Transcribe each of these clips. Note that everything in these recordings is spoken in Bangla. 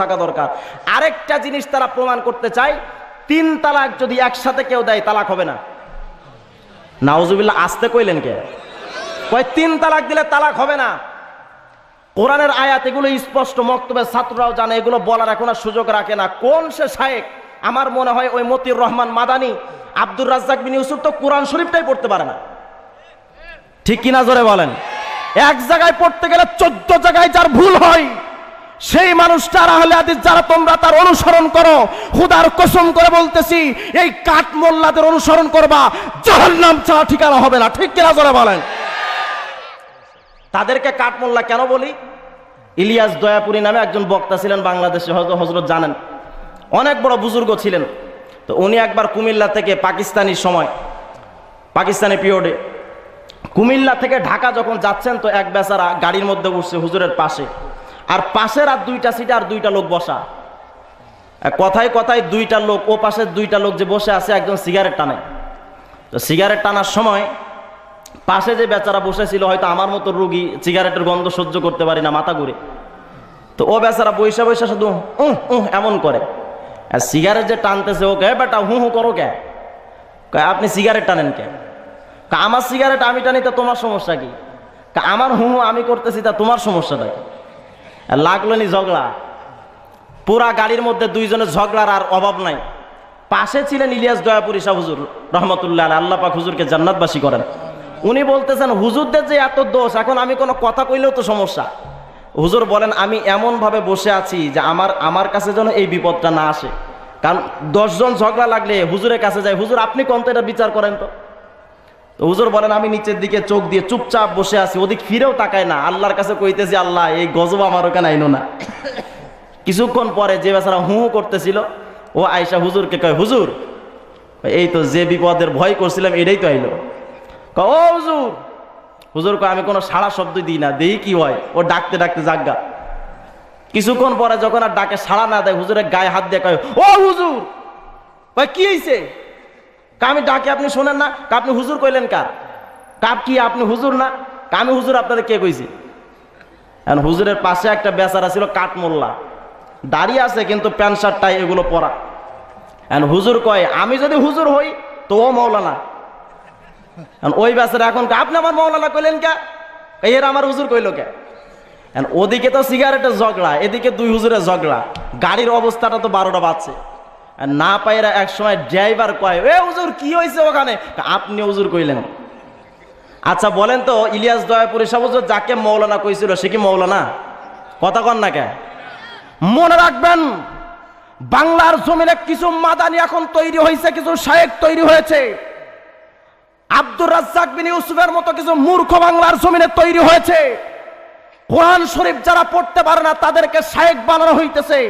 থাকা দরকার। আরেকটা জিনিস তারা প্রমাণ করতে চায়, তিন তালাক যদি একসাথে কেউ দেয়, তালাক হবে না। নাউজুবিল্লাহ, আসতে কইলেন কে? কয়, তিন তালাক দিলে তালাক হবে না। কোরআনের আয়াত, এগুলো স্পষ্ট মক্তবের ছাত্ররাও জানে, এগুলো বলার এখন আর সুযোগ রাখে না। কোন সে শায়েক? আমার মনে হয় ওই মতির রহমান মাদানি, আব্দুর রাজ্জাক বিন ইউসুফ তো কোরআন শরীফটাই পড়তে পারে না। ঠিক কিনা জোরে বলেন? এক জায়গায় পড়তে গেলে চোদ্দ জায়গায় যার ভুল হয় সেই মানুষটা আহলে হাদিস, যারা তোমরা তার অনুসরণ করো, খুদার কসম করে বলতেছি, এই কাঠ মোল্লাদের অনুসরণ করবা, জাহান্নাম ছাড়া ঠিকানা হবে না। ঠিক কিনা জোরে বলেন? তাদেরকে কাঠমোল্লা কেন বলি? ইলিয়াস দয়াপুরী নামে একজন বক্তা ছিলেন বাংলাদেশে হয়তো হজরত জানেন। অনেক বড় বুজুর্গ ছিলেন। তো উনি একবার কুমিল্লা থেকে পাকিস্তানি সময়, পাকিস্তানি পিরিয়ডে, কুমিল্লা থেকে ঢাকা যখন যাচ্ছেন, তো এক বেচারা গাড়ির মধ্যে উঠছে হুজুরের পাশে। আর পাশের আর দুইটা সিটে আর দুইটা লোক বসা। কথায় কথায় দুইটা লোক, ও পাশের দুইটা লোক যে বসে আছে একজন সিগারেট টানে। তো সিগারেট টানার সময় পাশে যে বেচারা বসেছিল, হয়তো আমার মতো রুগী, সিগারেটের গন্ধ সহ্য করতে পারি না মাথা ঘুরে। তো ও বেচারা বৈশা বৈশা শুধু উহ উহ, এমন করে। আর সিগারেট যে টানতেছে ও কে বেটা, হু হু, করো কে? আপনি সিগারেট টানেন কে? আমার সিগারেট আমি টানি, তা তোমার সমস্যা কি? আমার হু হু, আমি করতেছি, তা তোমার সমস্যাটা কি? লাগল নি ঝগড়া। পুরা গাড়ির মধ্যে দুইজনের ঝগড়ার আর অভাব নাই। পাশে ছিলেন ইলিয়াস দয়াপুরি শাহ হুজুর, রহমতুল্লাহ আল্লাহ পাক হুজুরকে জান্নাতবাসী করেন। উনি বলতেছেন, হুজুরদের যে এত দোষ, এখন আমি কোনো কথা কইলেও তো সমস্যা। হুজুর বলেন, আমি এমনভাবে বসে আছি যে আমার আমার কাছে যেন এই বিপদটা না আসে। কারণ দশজন ঝগড়া লাগলে হুজুরের কাছে যায়। হুজুর, আপনি কোন এটা বিচার করেন তো? তো হুজুর বলেন আমি নিচের দিকে চোখ দিয়ে চুপচাপ বসে আছি ওদিক ফিরেও তাকায় না। আল্লাহর কাছে কইতেছি আল্লাহ এই গজব আমার ওখানে আইনো না। কিছুক্ষণ পরে যে বেচারা হু করতেছিল ও আয়সা হুজুরকে কয় হুজুর এই তো যে বিপদের ভয় করছিলাম এটাই তো আইলো। কয়, ও হুজুর। হুজুর কয় আমি কোনো সাড়া শব্দ দিই না দেই কি হয়? ও ডাকতে ডাকতে জাগা কিছুক্ষণ পরে যখন আর ডাকে সাড়া না দেয় হুজুরের গায়ে হাত দিয়ে কয় ও হুজুর কয় কি হয়েছে আমি ডাকে আপনি শোনেন না? কা আপনি হুজুর কইলেন কার? কাপ কি আপনি হুজুর না? আমি হুজুর আপনাদের কে কইছি? এখন হুজুরের পাশে একটা বেচারা ছিল কাঠমোল্লা। দাঁড়িয়ে আছে কিন্তু প্যান্ট শার্ট টাই এগুলো পরা। এখন হুজুর কয়, আমি যদি হুজুর হই, তো ও মৌলানা। ওই বেচারা এখন আপনি আমার মৌলানা কইলেন কে? এর আমার হুজুর কইল কে? ওদিকে তো সিগারেটের ঝগড়া, এদিকে দুই হুজুরের ঝগড়া। গাড়ির অবস্থাটা তো বারোটা বাজছে। না পাইরা এক সময় ড্রাইভার কয়, এ হুজুর, কি হয়েছে ওখানে? আপনি উজুর কইলেন। আচ্ছা বলেন তো, ইলিয়াস দয়াপুরি সাহেব হুজুর যাকে মৌলানা কইছিল, সে কি মৌলানা? কথা কন না কে? মনে রাখবেন, বাংলার জমিনে কিছু মাদানি এখন তৈরি হয়েছে কিছু শায়েক তৈরি হয়েছে। আব্দুর রাজ্জাক বিন ইউসুফের মতো কিছু মূর্খ বাংলার জমিনে তৈরি হয়েছে। কোরআন শরীফ যারা পড়তে পারে না, তাদেরকে শায়েক বানানো হইতেছে।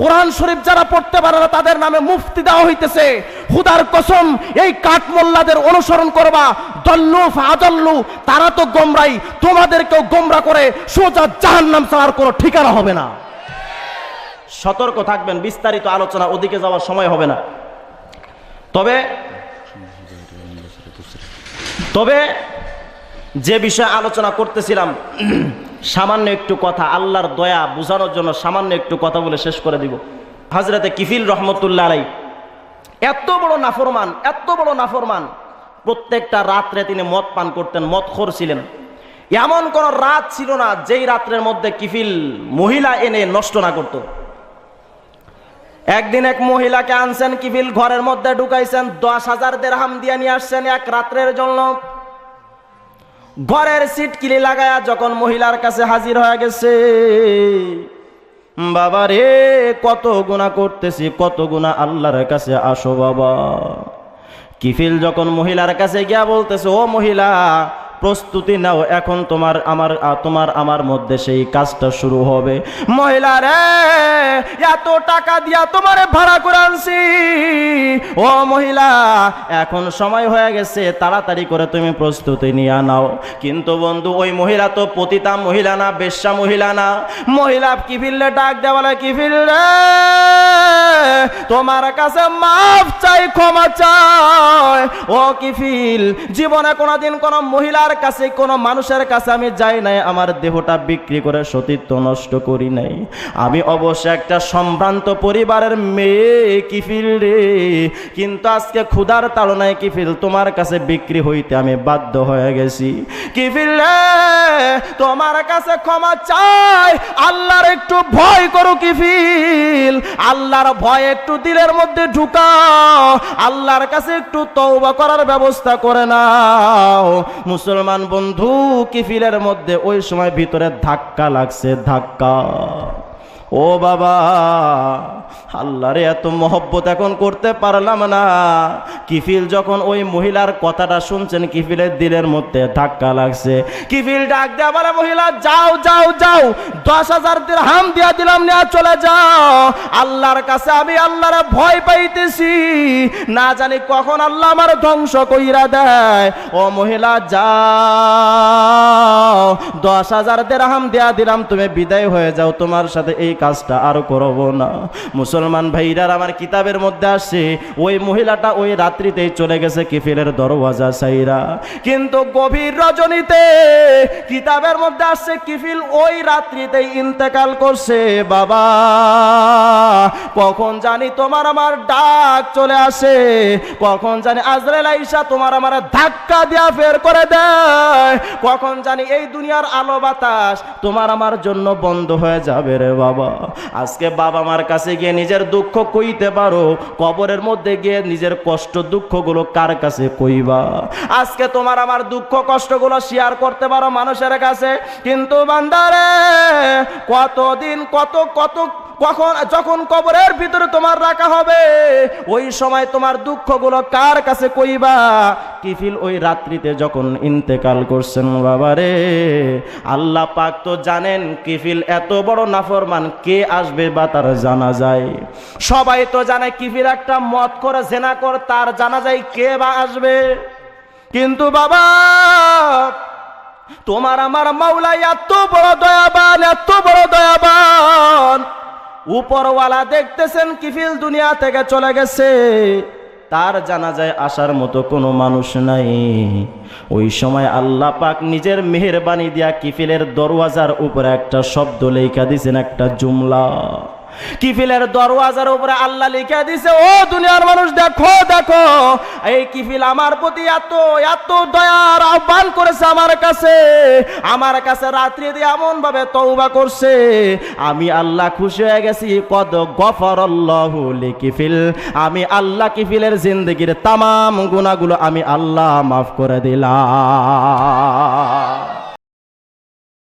কোরআন শরীফ যারা পড়তে পারে না, তাদের নামে মুফতি দেওয়া হইতেছে। খুদার কসম, এই কাঠমোল্লাদের অনুসরণ করবা। দল্লু আদল্লু তারা তো গোমরাই। তোমাদেরকেও গোমরা করে সোজা জাহান নাম ছাড়ার কোনো ঠিকানা হবে না। সতর্ক থাকবেন, বিস্তারিত আলোচনা ওদিকে যাওয়ার সময় হবে না। তবে তবে যে বিষয়ে আলোচনা করতেছিলাম সামান্য একটু কথা, আল্লাহর দয়া বোঝানোর জন্য সামান্য একটু কথা বলে শেষ করে দিব। হাজরাতে কিফিল রহমতুল্লাহ আলাই এত বড় নাফরমান, এত বড় নাফরমান। প্রত্যেকটা রাত্রে তিনি মদ পান করতেন মদ খোর ছিলেন। এমন কোন রাত ছিল না যেই রাত্রের মধ্যে কিফিল মহিলা এনে নষ্ট না করত। একদিন এক মহিলাকে আনছেন, কিফিল ঘরের মধ্যে ঢুকাইছেন, দশ হাজার দেড়হাম দিয়ে নিয়ে আসছেন এক রাত্রের জন্য। ঘরের সিট কিলি লাগায়া যখন মহিলার কাছে হাজির হয়ে গেছে, বাবা রে, কত গুণা করতেছি, কত গুণা আল্লাহর কাছে আসো বাবা। কিফিল যখন মহিলার কাছে গিয়া বলতেছে, ও মহিলা প্রস্তুতি নাও, এখন তোমার আমার তোমার আমার মধ্যে সেই কাজটা শুরু হবে। মহিলা রে, এত টাকা দিয়া তোমার ভাড়া করে আনছি। ও মহিলা, এখন সময় হয়ে গেছে, তাড়াতাড়ি করে তুমি প্রস্তুতি নিয়ে নাও। কিন্তু বন্ধু, ওই মহিলা তো পতিতা মহিলা না, বেশ্যা মহিলা না। মহিলা কিফিল্লে ডাক দেওয়ালে কিফিল রে তোমার কাছে মাফ চাই, ক্ষমা চাই। ও কিফিল জীবনে কোনোদিন কোনো মহিলার কাছে কোনো মানুষের কাছে আমি যাই নাই, আমার দেহটা বিক্রি করে সতীত্ব নষ্ট করি নাই। আমি অবশ্য একটা সম্ভ্রান্ত পরিবারের মেয়ে কিফিল রে, কিন্তু আজকে ক্ষুধার তাড়নায় কিফিল তোমার কাছে বিক্রি হইতে আমি বাধ্য হয়ে গেছি। কিফিল রে, তোমার কাছে ক্ষমা চাই, আল্লাহর একটু ভয় করো কিফিল। আল্লাহর ভয় একটু দিলের মধ্যে ঢুকাও, আল্লাহর কাছে একটু তওবা করার ব্যবস্থা করে নাও। মুসলমান বন্ধু কিফিলের মধ্যে ওই সময় ভিতরে ধাক্কা লাগছে ধাক্কা। ও বাবা, আল্লাহরে এত মহব্বত এখন করতে পারলাম না। কিফিল যখন ওই মহিলার কথাটা শুনছেন, কিফিলের দিলের মধ্যে ধাক্কা লাগছে। কিফিল ডাক দেয়া বলে, মহিলা, যাও যাও যাও। দশ হাজার দিন হাম দিয়া দিলাম নেওয়া চলে যাও। আল্লাহর কাছে আমি আল্লাহর ভয় পাইতেছি। না জানি কখন আল্লাহ আমার ধ্বংস কইরা দেয়। ও মহিলা, যাও। দশ হাজার দেড় হাম দেয়া দিলাম, তুমি বিদায় হয়ে যাও, তোমার সাথে এই কাজটা আর করব না। মুসলমান ভাইরার আমার কিতাবের মধ্যে আসছে, ওই মহিলাটা ওই রাত্রিতেই চলে গেছে কিফিলের দরওয়াজা সাইরা কিন্তু গভীর রজনীতে কিতাবের মধ্যে আসছে, কিফিল ওই রাত্রিতেই ইন্তেকাল করছে, বাবা, কখন জানি তোমার আমার ডাক চলে আসে, কখন জানি আজরাইল আইসা তোমার আমার ধাক্কা দিয়া ফের করে দেয়, কখন জানি এই দুনিয়ার আলো বাতাস তোমার আমার জন্য বন্ধ হয়ে যাবে রে বাবা। আজকে বাবা মার কাছে গিয়ে নিজের দুঃখ কইতে পারো, কবরের মধ্যে গিয়ে নিজের কষ্ট দুঃখগুলো কার কাছে কইবা? আজকে তোমার আমার দুঃখ কষ্টগুলো শেয়ার করতে পারো মানুষের কাছে, কিন্তু বান্দারে, কতদিন কত কত কখন, যখন কবরের ভিতরে তোমার রাখা হবে, ওই সময় তোমার দুঃখগুলো কার কাছে কইবা? কিফিল ওই রাত্রিতে যখন ইন্তেকাল করছেন বাবারে আল্লাহ পাক তো জানেন কিফিল এত বড় নাফরমান কে আসবে বা তার জানা যায়। সবাই তো জানে কিফিল একটা মত করে, জেনা কর, তার জানা যায় কে বা আসবে। কিন্তু বাবা, তোমার আমার মাওলা এত বড় দয়াবান উপরওয়ালা দেখতেছেন কিফিল দুনিয়া থেকে চলে গেছে। তার জানা যায় আসার মতো কোনো মানুষ নাই। ওই সময় আল্লাহ পাক নিজের মেহেরবানি দিয়া কিফিলের দরওয়াজার উপরে একটা শব্দ লেখা দিছেন, একটা জুমলা। কিফিলের দরওয়াজার উপরে আল্লাহ লিখে দিছে, ও দুনিয়ার মানুষ, দেখো দেখো, এই কিফিল আমার প্রতি এত এত দয়ার আহ্বান করেছে আমার কাছে। আমার কাছে রাত্রি দিয়ে এমন ভাবে তৌবা করছে, আমি আল্লাহ খুশি হয়ে গেছি, কদ গফর লিকিফিল আমি আল্লাহ কিফিলের জিন্দগির তামাম গুণাগুলো আমি আল্লাহ মাফ করে দিলাম।